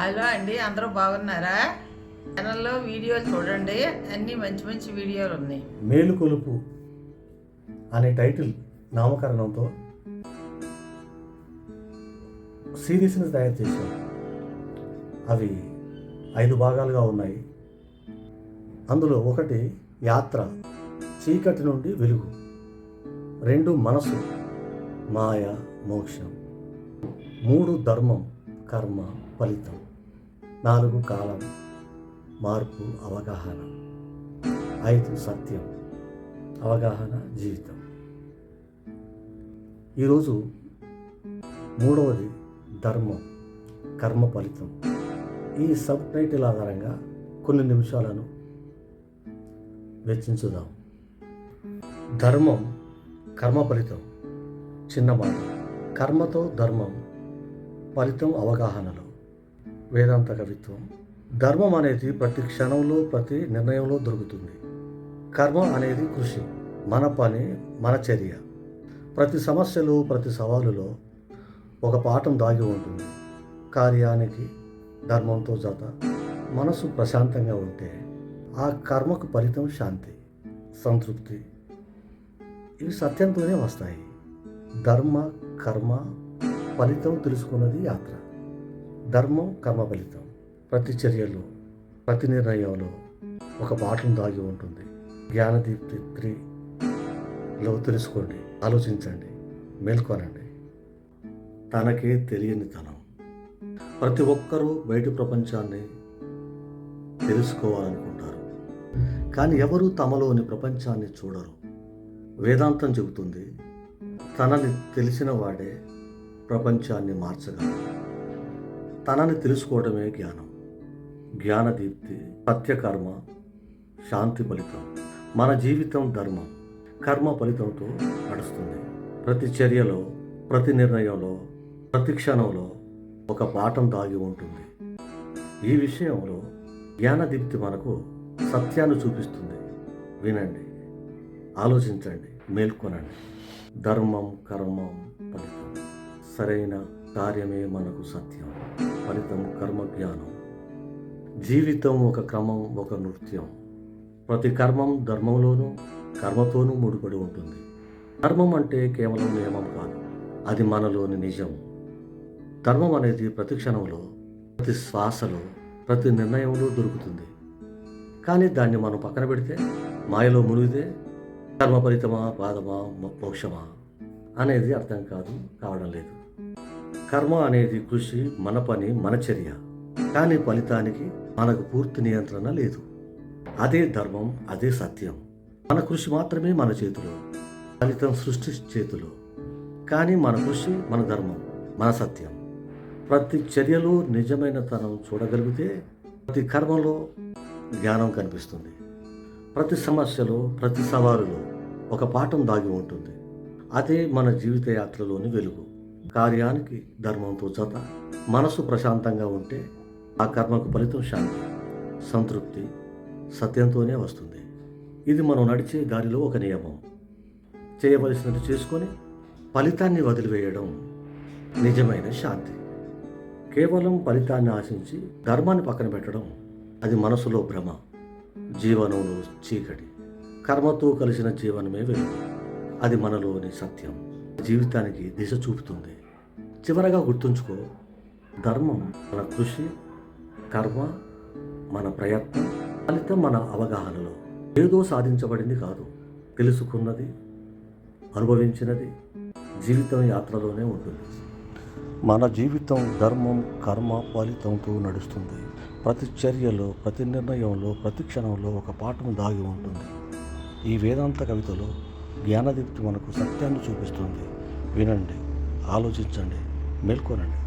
Hello అండి అందరూ బాగున్నారా? ఛానల్లో వీడియోలు చూడండి అన్ని మంచి మంచి వీడియోలు ఉన్నాయి. మేలుకొలుపు అనే టైటిల్ నామకరణంతో సిరీస్ని తయారు చేశాం. అవి ఐదు భాగాలుగా ఉన్నాయి. అందులో ఒకటి యాత్ర చీకటి నుండి వెలుగు. రెండు మనసు మాయ మోక్షం. మూడు ధర్మం. కర్మ ఫలితం. నాలుగు కాలం మార్పు అవగాహన. ఐదు సత్యం అవగాహన జీవితం. ఈరోజు మూడవది ధర్మం కర్మ ఫలితం. ఈ సబ్ టైటిల్ ఆధారంగా కొన్ని నిమిషాలను వెచ్చించుదాం. ధర్మం కర్మ ఫలితం. చిన్న మాట. కర్మతో ధర్మం ఫలితం అవగాహనలో వేదాంత కవిత్వం. ధర్మం అనేది ప్రతి క్షణంలో ప్రతి నిర్ణయంలో దొరుకుతుంది. కర్మ అనేది కృషి మన పని మన చర్య. ప్రతి సమస్యలు ప్రతి సవాలులో ఒక పాఠం దాగి ఉంటుంది. కార్యానికి ధర్మంతో జత మనసు ప్రశాంతంగా ఉంటే ఆ కర్మకు ఫలితం శాంతి సంతృప్తి. ఇవి సత్యంతోనే వస్తాయి. ధర్మ కర్మ ఫలితం తెలుసుకున్నది యాత్ర. ధర్మం కర్మ ఫలితం. ప్రతి చర్యలో ప్రతి నిర్ణయంలో ఒక పాఠం దాగి ఉంటుంది. జ్ఞానదీప్తి తెలుసుకోండి ఆలోచించండి మేల్కొనండి. తనకే తెలియని తనం. ప్రతి ఒక్కరూ బయట ప్రపంచాన్ని తెలుసుకోవాలనుకుంటారు. కానీ ఎవరూ తమలోని ప్రపంచాన్ని చూడరు. వేదాంతం చెబుతుంది తనని తెలిసిన వాడే ప్రపంచాన్ని మార్చగలడు తనని తెలుసుకోవడమే జ్ఞానం. జ్ఞానదీప్తి సత్యకర్మ శాంతి ఫలితం. మన జీవితం ధర్మం. కర్మ ఫలితంతో నడుస్తుంది. ప్రతి చర్యలో ప్రతి నిర్ణయంలో ప్రతి క్షణంలో ఒక పాఠం దాగి ఉంటుంది. ఈ విషయంలో జ్ఞానదీప్తి మనకు సత్యాన్ని చూపిస్తుంది. వినండి ఆలోచించండి మేల్కొనండి. ధర్మం కర్మం ఫలితం. సరైన కార్యమే మనకు సత్యం. ఫలితం కర్మ జ్ఞానం. జీవితం ఒక క్రమం ఒక నృత్యం. ప్రతి కర్మం ధర్మంలోనూ కర్మతోనూ ముడిపడి ఉంటుంది. ధర్మం అంటే కేవలం నియమం కాదు. అది మనలోని నిజం. ధర్మం అనేది ప్రతి క్షణంలో ప్రతి శ్వాసలో ప్రతి నిర్ణయంలో దొరుకుతుంది. కానీ దాన్ని మనం పక్కన పెడితే మాయలో మునిగితే కర్మ ఫలితమా పాదమా మోక్షమా? అనేది అర్థం కాదు కావడం లేదు. కర్మ అనేది కృషి మన పని మన చర్య. కానీ ఫలితానికి మనకు పూర్తి నియంత్రణ లేదు. అదే ధర్మం అదే సత్యం. మన కృషి మాత్రమే మన చేతిలో ఫలితం సృష్టి చేతిలో. కానీ మన కృషి మన ధర్మం మన సత్యం. ప్రతి చర్యలో నిజమైన తనం చూడగలిగితే ప్రతి కర్మలో జ్ఞానం కనిపిస్తుంది. ప్రతి సమస్యలో ప్రతి సవాలులో ఒక పాఠం దాగి ఉంటుంది. అదే మన జీవిత యాత్రలోని వెలుగు. కార్యానికి ధర్మంతో జత మనసు ప్రశాంతంగా ఉంటే ఆ కర్మకు ఫలితం శాంతి సంతృప్తి సత్యంతోనే వస్తుంది. ఇది మనం నడిచే దారిలో ఒక నియమం. చేయవలసినది చేసుకొని ఫలితాన్ని వదిలివేయడం నిజమైన శాంతి. కేవలం ఫలితాన్ని ఆశించి ధర్మాన్ని పక్కన పెట్టడం అది మనసులో భ్రమ జీవనంలో చీకటి కర్మతో కలిసిన జీవనమే వెలుగు. అది మనలోని సత్యం. జీవితానికి దిశ చూపుతుంది. చివరగా గుర్తుంచుకో ధర్మం మన కృషి కర్మ మన ప్రయత్నం ఫలితం మన అవగాహనలో. ఏదో సాధించబడింది కాదు. తెలుసుకున్నది అనుభవించినది జీవితం యాత్రలోనే ఉంటుంది. మన జీవితం ధర్మం కర్మ ఫలితంతో నడుస్తుంది. ప్రతి చర్యలో ప్రతి నిర్ణయంలో ప్రతి క్షణంలో ఒక పాఠం దాగి ఉంటుంది. ఈ వేదాంత కవితలో జ్ఞానదీప్తి మనకు సత్యాన్ని చూపిస్తుంది. వినండి ఆలోచించండి మేల్కొనండి.